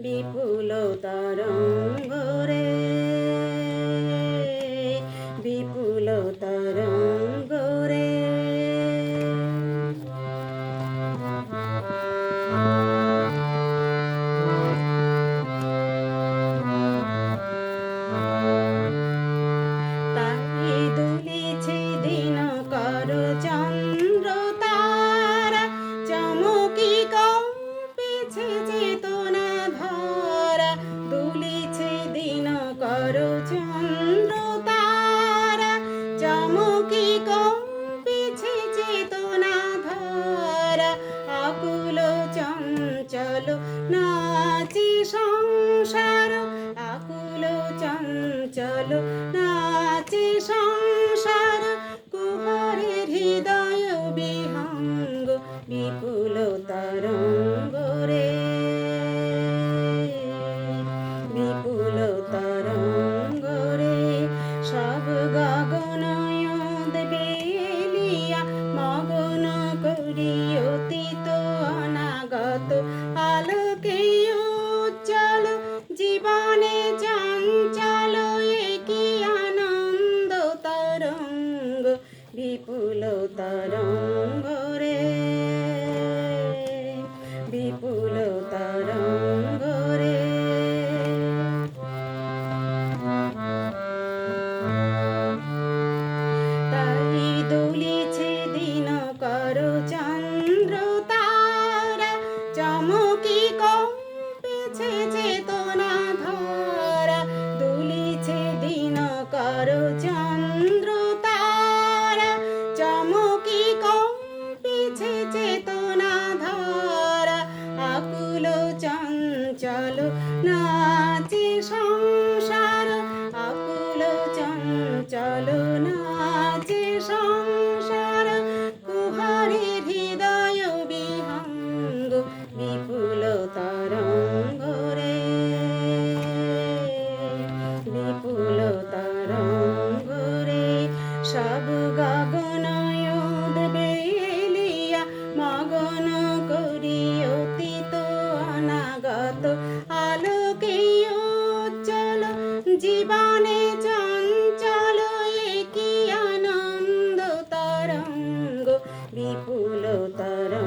বিপুল তরঙ্গ রে বিপুল তরঙ্গ রে তাই দুলিছে দিন কর যা সংসার আকুল চঞ্চল নাচে সং তুলো তরঙ্গরে বিপুল তারা